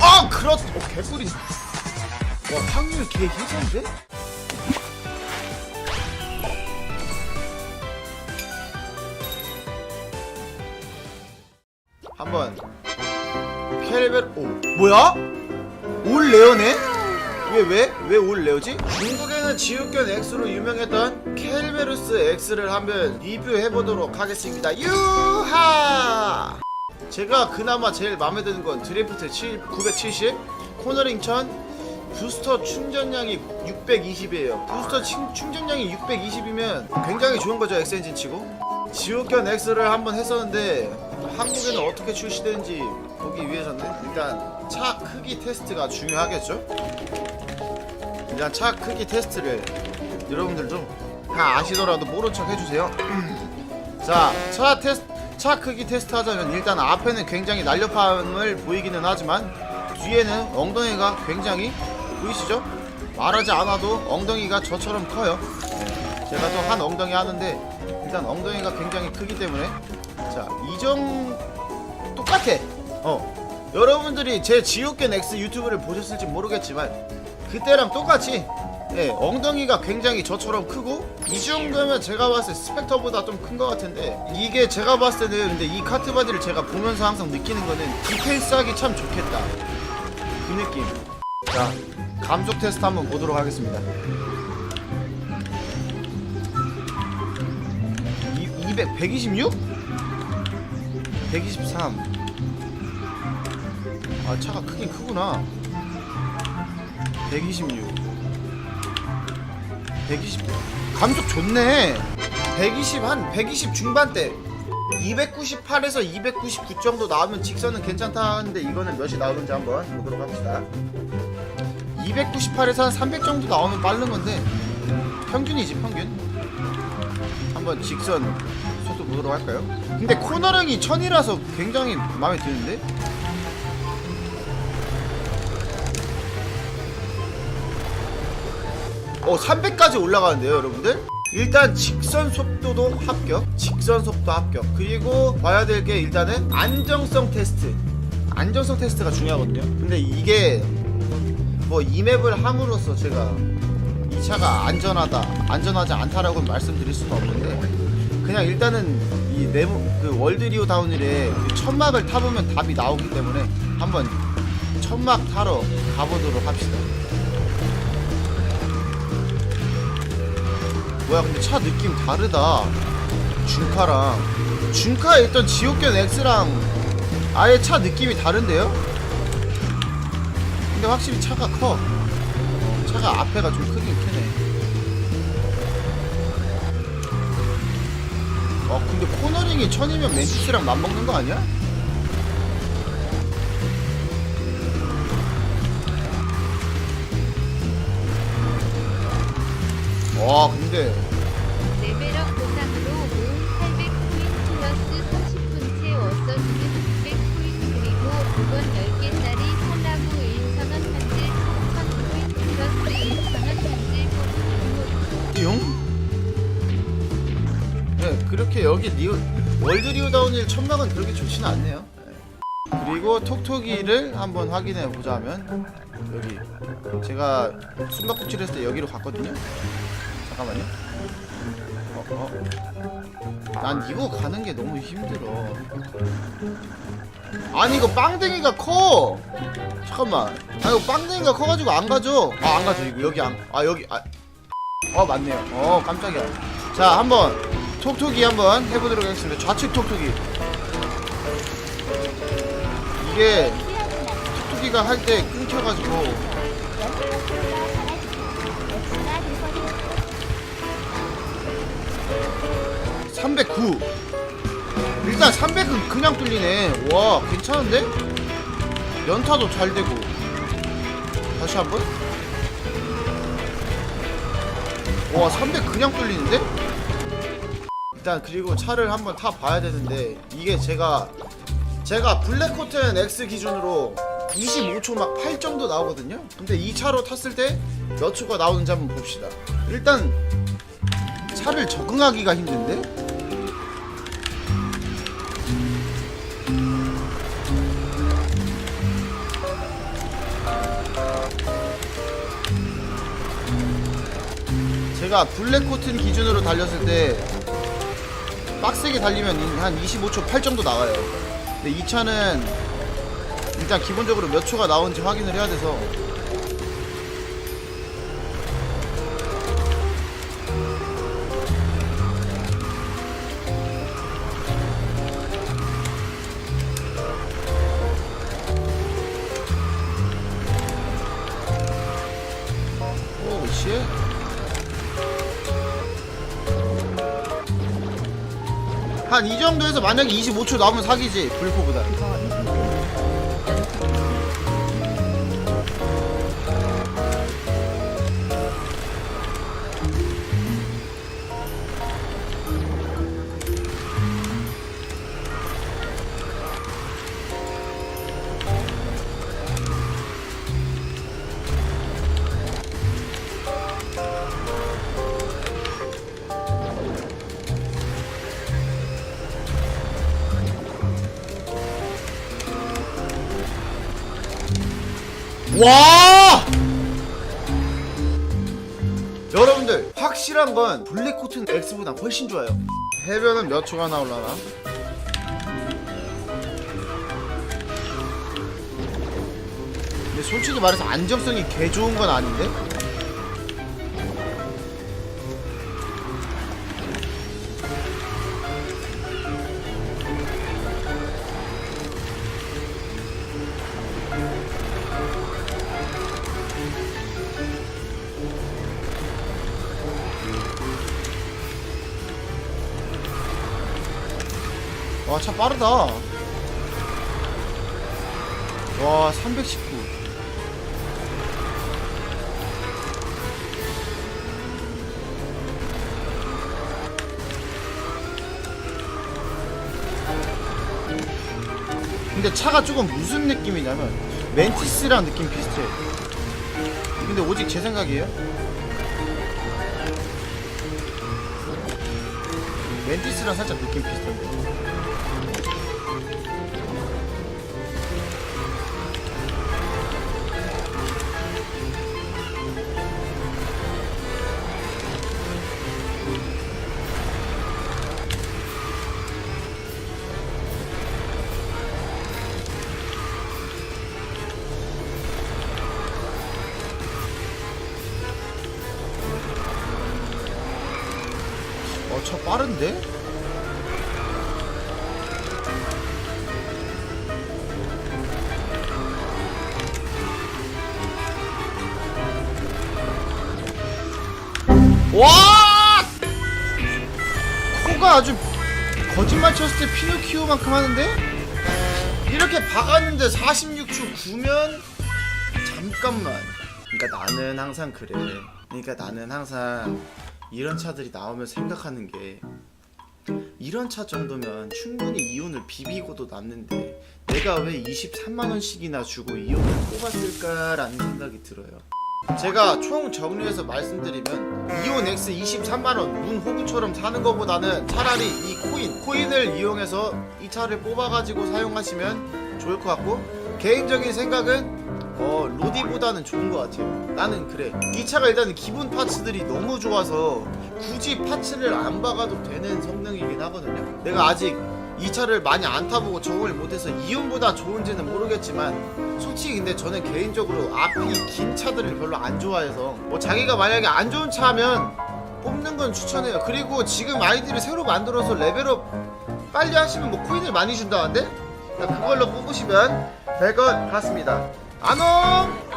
아 그렇 어 개꿀이 와 확률 개 희한데? 한번 켈벨 오 뭐야? 올 레어네? 왜 왜? 왜 올 레어지? 중국에는 지읒견 X로 유명했던 켈베루스 X를 한번 리뷰해보도록 하겠습니다 유하! 제가 그나마 제일 마음에 드는 건 드래프트 7, 970 코너링 1000 부스터 충전량이 620이에요. 부스터 충, 충전량이 620이면 굉장히 좋은 거죠 엑스엔진 치고? 지옥견 X를 한번 했었는데 한국에는 어떻게 출시되는지 보기 위해서는 일단 차 크기 테스트가 중요하겠죠? 일단 차 크기 테스트를 여러분들도 다 아시더라도 모른 척 해주세요. 자, 차 테스트, 차 크기 테스트 하자면 일단 앞에는 굉장히 날렵함을 보이기는 하지만 뒤에는 엉덩이가 굉장히 보이시죠? 말하지 않아도 엉덩이가 저처럼 커요. 네, 제가 또 한 엉덩이 하는데 일단 엉덩이가 굉장히 크기 때문에 자, 이정 똑같아. 어. 여러분들이 제 지옥견 X 유튜브를 보셨을지 모르겠지만 그때랑 똑같이 예, 엉덩이가 굉장히 저처럼 크고 이 정도면 제가 봤을 때 스펙터보다 좀 큰 것 같은데 이게 제가 봤을 때는 근데 이 카트 바디를 제가 보면서 항상 느끼는 거는 디테일스 하기 참 좋겠다. 그 느낌. 자 감속 테스트 한번 보도록 하겠습니다. 이, 200, 126? 123 아 차가 크긴 크구나. 126 120 감속 좋네. 120 한 120 중반대. 298에서 299 정도 나오면 직선은 괜찮다 하는데 이거는 몇이 나오는지 한번 보도록 합시다. 298에서 한 300 정도 나오면 빠른 건데 평균이지 평균. 한번 직선 속도 보도록 할까요? 근데 코너링이 1000이라서 굉장히 마음에 드는데 어 300까지 올라가는데요 여러분들? 일단 직선 속도도 합격 직선 속도 합격. 그리고 봐야 될 게 일단은 안정성 테스트. 안정성 테스트가 중요하거든요. 근데 이게 뭐 이 맵을 함으로써 제가 이 차가 안전하다 안전하지 않다라고 말씀드릴 수는 없는데 그냥 일단은 이 네모 그 월드리오 다운힐의 그 천막을 타보면 답이 나오기 때문에 한번 천막 타러 가보도록 합시다 뭐야 근데 차 느낌 다르다 준카랑 준카에 있던 지옥견 X랑 아예 차 느낌이 다른데요? 근데 확실히 차가 커 차가 앞에가 좀 크긴 크네 어 근데 코너링이 천이면 맨티스랑 맞먹는 거 아니야? 와 근데 레벨업 보상으로 모은 800코인 플러스 30분째 워서스는 600코인 그리고 5번 10개짜리 살라고 1,000원 현질 1000코인 플러스 1,000원 현질 뽑은 띠용? 네, 그렇게 여기 리오, 월드 리오다운일 천막은 그렇게 좋지는 않네요. 네. 그리고 톡톡이를 한번 확인해 보자면 여기 제가 숨바꼭질 했을 때 여기로 갔거든요. 잠깐만요. 어, 어. 난 이거 가는 게 너무 힘들어. 아니 이거 빵댕이가 커. 잠깐만. 아 이거 빵댕이가 커가지고 안 가죠? 아안 가죠 이거 여기 안. 아 여기 아. 어 맞네요. 어 깜짝이야. 자 한번 톡톡이 한번 해보도록 하겠습니다. 좌측 톡톡이. 이게 톡톡이가 할 때 끊겨가지고 309. 일단 300은 그냥 뚫리네. 와 괜찮은데? 연타도 잘 되고. 다시 한번. 와, 300 그냥 뚫리는데? 일단 그리고 차를 한번 타 봐야 되는데 이게 제가 제가 블랙코튼 X 기준으로 25초 막 8 정도 나오거든요. 근데 이 차로 탔을 때 몇 초가 나오는지 한번 봅시다. 일단 차를 적응하기가 힘든데? 제가 블랙 코튼 기준으로 달렸을 때 빡세게 달리면 한 25초 8 정도 나와요. 근데 이 차는 일단 기본적으로 몇 초가 나오는지 확인을 해야 돼서 오 씨. 한 이 정도에서 만약에 25초 나오면 사기지. 불포보다 와! 여러분들 확실한 건 블랙 코튼 X보다 훨씬 좋아요. 해변은 몇 초가 나올라나? 근데 솔직히 말해서 안정성이 개 좋은 건 아닌데? 와, 차 빠르다. 와, 319. 근데 차가 조금 무슨 느낌이냐면 멘티스랑 느낌 비슷해. 근데 오직 제 생각이에요. 멘티스랑 살짝 느낌 비슷한데. 차 빠른데? 와! 코가 아주 거짓말 쳤을 때 피노키오만큼 하는데? 이렇게 박았는데 46초 9면 잠깐만. 그러니까 나는 항상 그래. 그러니까 나는 항상 이런 차들이 나오면 생각하는 게 이런 차 정도면 충분히 이온을 비비고도 남는데 내가 왜 23만 원씩이나 주고 이온을 뽑았을까라는 생각이 들어요. 제가 총 정리해서 말씀드리면 이온 X 23만 원문 호구처럼 사는 것보다는 차라리 이 코인 코인을 이용해서 이 차를 뽑아가지고 사용하시면 좋을 것 같고 개인적인 생각은 어 로디보다는 좋은 것 같아요. 나는 그래. 이 차가 일단 기본 파츠들이 너무 좋아서 굳이 파츠를 안 박아도 되는 성능이긴 하거든요. 내가 아직 이 차를 많이 안 타보고 적응을 못해서 이온보다 좋은지는 모르겠지만 솔직히 근데 저는 개인적으로 앞이 긴 차들을 별로 안 좋아해서 뭐 자기가 만약에 안 좋은 차면 뽑는 건 추천해요. 그리고 지금 아이디를 새로 만들어서 레벨업 빨리 하시면 뭐 코인을 많이 준다는데 그걸로 뽑으시면 될 것 같습니다. 안녕!